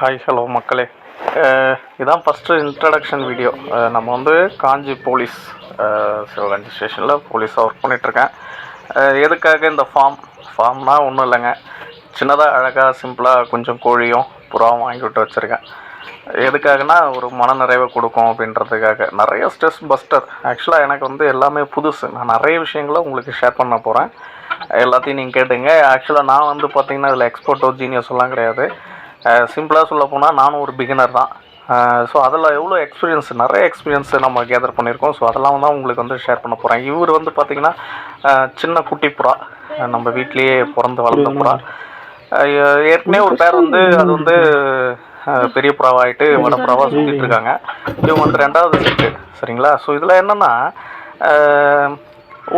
Hi hello மக்களே. இதான் first introduction video நம்ம வந்து காஞ்சி போலீஸ் சிவகாஞ்சி ஸ்டேஷனில் போலீஸாக ஒர்க் பண்ணிகிட்ருக்கேன் எதுக்காக இந்த ஃபார்ம் ஃபார்ம்னால் ஒன்றும் இல்லைங்க. சின்னதாக அழகாக சிம்பிளாக கொஞ்சம் கோழியும் புறாவும் வாங்கி விட்டு வச்சுருக்கேன். எதுக்காகனா ஒரு மனநிறைவை கொடுக்கும் அப்படின்றதுக்காக. நிறைய ஸ்ட்ரெஸ் பஸ்டர் ஆக்சுவலாக எனக்கு வந்து எல்லாமே புதுசு. நான் நிறைய விஷயங்களை உங்களுக்கு ஷேர் பண்ண போகிறேன் எல்லாத்தையும் நீங்கள் கேட்டுங்க. ஆக்சுவலாக நான் வந்து பார்த்திங்கன்னா இதில் எக்ஸ்போர்ட்டோ ஜீனியஸ் எல்லாம் கிடையாது. சிம்பிளாக சொல்ல போனால் நானும் ஒரு பிகினர் தான். ஸோ அதில் எவ்வளோ எக்ஸ்பீரியன்ஸ் நிறைய எக்ஸ்பீரியன்ஸ் நம்ம கேதர் பண்ணியிருக்கோம். ஸோ அதெல்லாம் தான் உங்களுக்கு வந்து ஷேர் பண்ண போகிறேன் இவர் வந்து பார்த்திங்கன்னா சின்ன குட்டி புறா. நம்ம வீட்லேயே பிறந்து வளர்ந்த புறா. ஏற்கனவே ஒரு பேர் வந்து அது வந்து பெரிய புறாவாயிட்டு வட புறாவாக சுற்றிட்டு இருக்காங்க. இவங்க வந்து ரெண்டாவது செட்டு சரிங்களா? ஸோ இதில் என்னென்னா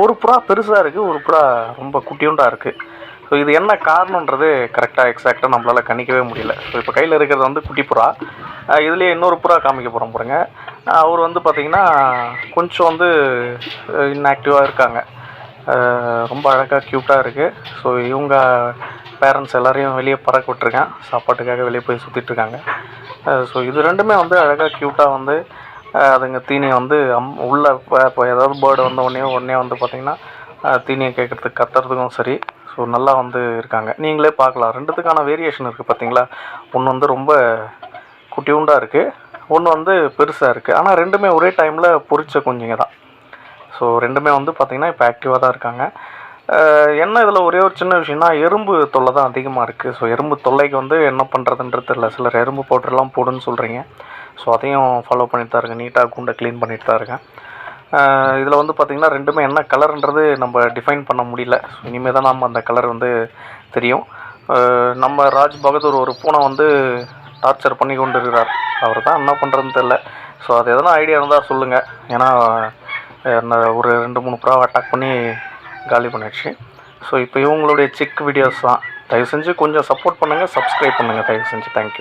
ஒரு புறா பெருசாக இருக்குது ஒரு புறா ரொம்ப குட்டியுண்டா இருக்குது ஸோ இது என்ன காரணன்றது கரெக்டாக எக்ஸாக்டாக நம்மளால் கணிக்கவே முடியல. ஸோ இப்போ கையில் இருக்கிறது வந்து குட்டி புறா. இதுலேயே இன்னொரு புறா காமிக்க போகிறோம் பாருங்க. அவர் வந்து பார்த்திங்கன்னா கொஞ்சம் வந்து இன்ஆக்டிவாக இருக்காங்க. ரொம்ப அழகாக க்யூட்டாக இருக்குது ஸோ இவங்க பேரண்ட்ஸ் எல்லாரையும் வெளியே பறக்க விட்டுருக்கேன் சாப்பாட்டுக்காக வெளியே போய் சுற்றிட்டுருக்காங்க ஸோ இது ரெண்டுமே வந்து அழகாக க்யூட்டாக வந்து அதுங்க தீனியை வந்து அம் உள்ளே இப்போ இப்போ ஏதாவது பேர்டு வந்த உடனே உடனே வந்து பார்த்திங்கன்னா தீனியை கேட்குறதுக்கு கத்துறதுக்கும் சரி. ஸோ நல்லா வந்து இருக்காங்க. நீங்களே பார்க்கலாம். ரெண்டுத்துக்கான வேரியேஷன் இருக்குது பார்த்தீங்களா ஒன்று வந்து ரொம்ப குட்டியுண்டாக இருக்குது ஒன்று வந்து பெருசாக இருக்குது ஆனால் ரெண்டுமே ஒரே டைமில் பொறிச்ச குஞ்சுங்க தான். ஸோ ரெண்டுமே வந்து பார்த்திங்கன்னா இப்போ ஆக்டிவாக தான் இருக்காங்க. என்ன இதில் ஒரே ஒரு சின்ன விஷயம்னா எறும்பு தொல்லை தான் அதிகமாக இருக்குது ஸோ எறும்பு தொல்லைக்கு வந்து என்ன பண்ணுறதுன்றது தெரியல சிலர் எறும்பு பவுடர்லாம் போடுன்னு சொல்கிறீங்க ஸோ அதையும் ஃபாலோ பண்ணிட்டு தான் இருக்கேன் நீட்டாக குண்டை க்ளீன் பண்ணிட்டு தான் இருக்கேன் இதில் வந்து பார்த்திங்கன்னா ரெண்டுமே என்ன கலருன்றது நம்ம டிஃபைன் பண்ண முடியல. ஸோ இனிமேல் தான் நம்ம அந்த கலர் வந்து தெரியும். நம்ம ராஜ் பகதூர் ஒரு பூனை வந்து டார்ச்சர் பண்ணி கொண்டு இருக்கிறார் அவர் தான் என்ன பண்ணுறதுன்னு தெரில ஸோ அது எதனா ஐடியா இருந்தால் சொல்லுங்கள் ஏன்னா ஒரு ரெண்டு மூணு ப்ராவை அட்டாக் பண்ணி காலி பண்ணிடுச்சு. ஸோ இப்போ இவங்களுடைய சிக் வீடியோஸ் தான். தயவு செஞ்சு கொஞ்சம் சப்போர்ட் பண்ணுங்கள் சப்ஸ்கிரைப் பண்ணுங்கள் தயவு செஞ்சு தேங்க்யூ